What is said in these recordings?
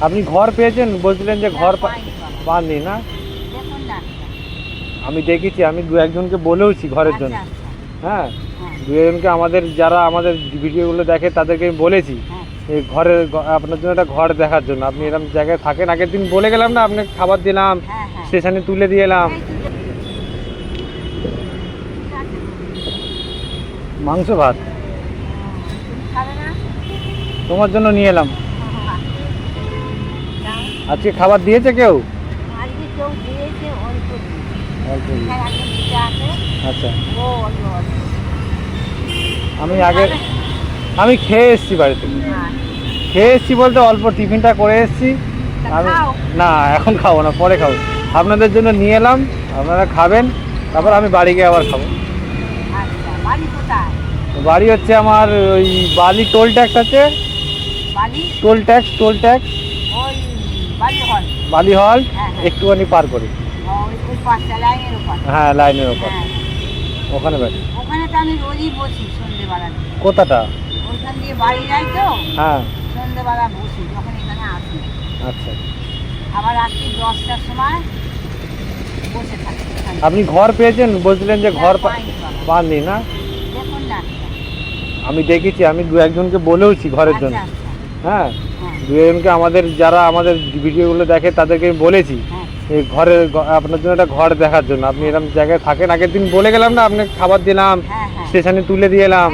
আপনি ঘর পেয়েছেন? বলছিলেন যে ঘর পা- পাননি না? আমি দেখেছি আমি দু একজনকে বলেওছি ঘরের জন্য। আচ্ছা, আচ্ছা, হ্যাঁ? হ্যাঁ, দু একজনকে আমাদের যারা আমাদের ভিডিওগুলো দেখে তাদেরকে আমি বলেছি হ্যাঁ। এই ঘরের আপনার জন্য একটা ঘর দেখার জন্য। আপনি এরকম জায়গায় থাকেন আগের দিন বলে গেলাম না আপনাকে খাবার দিলাম হ্যাঁ, হ্যাঁ। স্টেশনে তুলে দিয়ে এলাম। মাংস ভাত? তোমার জন্য নিয়ে এলাম। হ্যাঁ। আজকে খাবার দিয়েছে কেউ? আজকে দিয়েছে অল্প অল্প আচ্ছা। আমি আগে আমি খেয়ে এসেছি বাড়িতে। হ্যাঁ, খেয়ে এসেছি বলতে অল্প টিফিনটা করে এসেছি। আমি না এখন খাব না পরে খাব। আপনাদের জন্য নিয়ে এলাম আপনারা খাবেন তারপর আমি বাড়ি গিয়ে আবার খাব। আচ্ছা, বাড়ি হচ্ছে আমার ওই বালি টোল ট্যাক্স আছে। Toll tax toll tax. বালি হল হ্যাঁ, হ্যাঁ। একটুখানি পার করি। হ্যাঁ লাইনের ওপর হ্যাঁ, ওখানে বাড়ি। ওখানে তো আমি রোজই বসি সন্ধ্যেবেলা কোথাটা? ওইখান দিয়ে বাড়ি যাই তো? হ্যাঁ। সন্ধ্যেবেলা বসি যখন এখানে আসি। আচ্ছা। আবার রাত্রি দশটার সময় বসে থাকি আপনি ঘর পেয়েছেন? বলছিলেন যে ঘর পাননি না? আমি দেখেছি আমি দু একজনকে বলেওছি ঘরের জন্য। আচ্ছা, আচ্ছা, হ্যাঁ। দু একজনকে আমাদের যারা আমাদের ভিডিওগুলো দেখে তাদেরকে আমি বলেছি। এই ঘরের আপনার জন্য একটা ঘর দেখার জন্য। আপনি এরকম জায়গায় থাকেন আগের দিন বলে গেলাম না আপনি খাবার দিলাম হ্যাঁ, হ্যাঁ। স্টেশনে তুলে দিয়ে এলাম।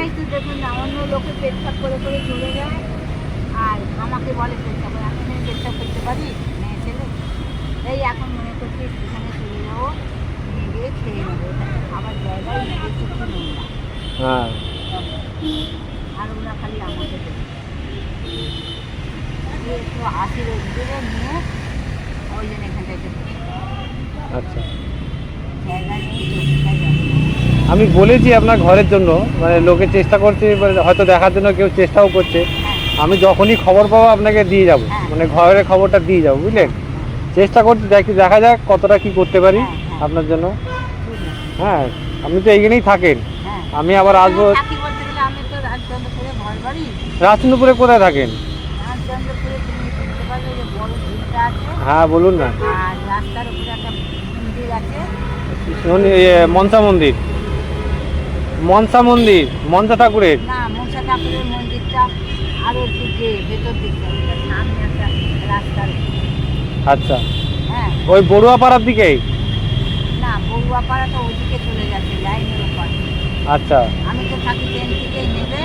হ্যাঁ। আর ওরা খালি আমাকে দেবে দিয়ে একটু হাসি রোদ নিয়ে ওই জন্য এখানটা একটু আচ্ছা। আমি বলেছি আপনার ঘরের জন্য মানে লোকে চেষ্টা করছে মানে হয়তো দেখার জন্য কেউ চেষ্টাও করছে। আমি যখনই খবর পাবো আপনাকে দিয়ে যাব। মানে ঘরের খবরটা দিয়ে যাব বুঝলেন? চেষ্টা করতে দেখি দেখা যাক কতটা কি করতে পারি। আপনার জন্য। হ্যাঁ আপনি তো এইখানেই থাকেন। আমি আবার আসব রাজচন্দ্রপুরে কোথায় থাকেন রাজচন্দ্রপুরে তুমি শুনতে পারবে যে বড় ঝিলটা আছে হ্যাঁ বলুন না। আর রাস্তার উপরে একটা মন্দির আছে। মনসা মন্দির। মনসা মন্দির মনসা ঠাকুরের। না মনসা ঠাকুরের মন্দিরটা আরও একটু যে ভেতর সামনে একটা রাস্তার আচ্ছা। হ্যাঁ। ওই বড়ুয়া পাড়ার দিকেই না বড়ুয়াপাড়া তো ওইদিকে চলে যাচ্ছে লাইনের আচ্ছা। আমি তো থাকি ট্রেন থেকেই নেবে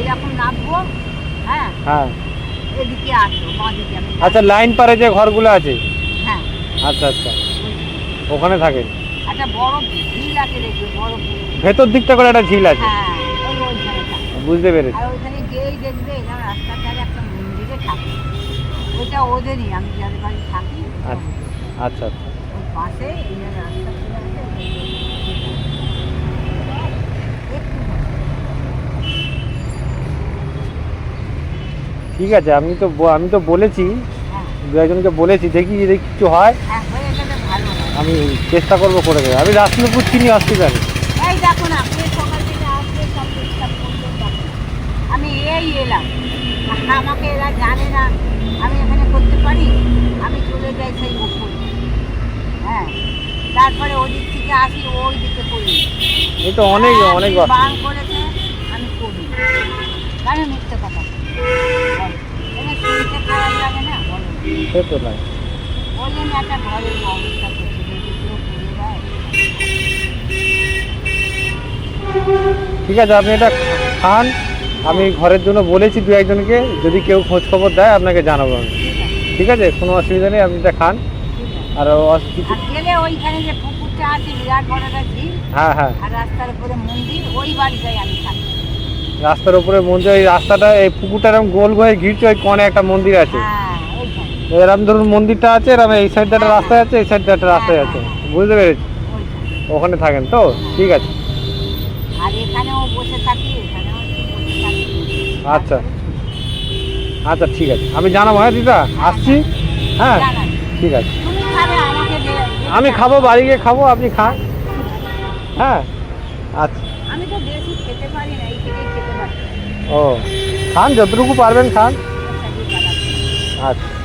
এরকম নামবো হ্যাঁ। হ্যাঁ। এদিকে আসব বাঁ দিকে আচ্ছা লাইন পারে যে ঘরগুলো আছে? হ্যাঁ। আচ্ছা আচ্ছা। ওখানে থাকেন একটা বড় ঝিল আছে দেখবে বড় ভেতর দিকটা করে একটা ঝিল আছে। হ্যাঁ বুঝতে পেরেছি। আর ওইখানে গিয়েই দেখবে এখানে রাস্তার ধারে একটা মন্দিরে থাকে। ওইটা ওদেরই আমি যাদের বাড়ি থাকি আচ্ছা আচ্ছা। আচ্ছা ওই পাশে এখানে রাস্তা চলে আছে একটু ঠিক আছে আমি তো আমি তো বলেছি দু একজনকে বলেছি দেখি যদি কিছু হয় হ্যাঁ ভালো আমি চেষ্টা করব করে দেবে। আমি রাজচন্দ্রপুর চিনি হসপিটাল। আমি এই এলাম। আমাকে এরা জানে না আমি এখানে করতে পারি? আমি চলে যাই সেই উপরে হ্যাঁ তারপরে ওদিক থেকে আসি ওই দিকে করি। এই তো অনেক হ্যাঁ, অনেক। বান করেছে আমি করি। মিথ্যে কথা। সে তো ঠিক আছে আপনি এটা খান। আমি ঘরের জন্য বলেছি দু একজনকে যদি কেউ খোঁজ খবর দেয় আপনাকে জানাব আমি। ঠিক আছে কোনো অসুবিধা নেই আপনি এটা খান। আর অস- কিছু আর গেলে ওইখানে যে পুকুরটা আছে বিরাট বড় হ্যাঁ হ্যাঁ। রাস্তার উপরে মন্দির ওই বাড়িটাই আমি থাকি। রাস্তার উপরে মন্দির এই রাস্তাটা এই পুকুরটা এরকম গোল হয়ে ঘিরছে ওই কোণে একটা মন্দির আছে। হ্যাঁ এরকম ধরুন মন্দিরটা আছে এরকম এই সাইডটা একটা রাস্তা আছে এই সাইডটা একটা রাস্তায় আছে। বুঝতে পেরেছি? ওখানে থাকেন তো? ঠিক আছে। আচ্ছা। আচ্ছা ঠিক আছে। আমি জানাব হ্যাঁ দিদা? আসছি। হ্যাঁ ঠিক আছে। আমি খাব বাড়ি গিয়ে খাব আপনি খান। হ্যাঁ আচ্ছা। খেতে পারি না এই থেকেই খেতে পারি ও খান যতটুকু পারবেন খান আচ্ছা, ঠিক আছে। আচ্ছা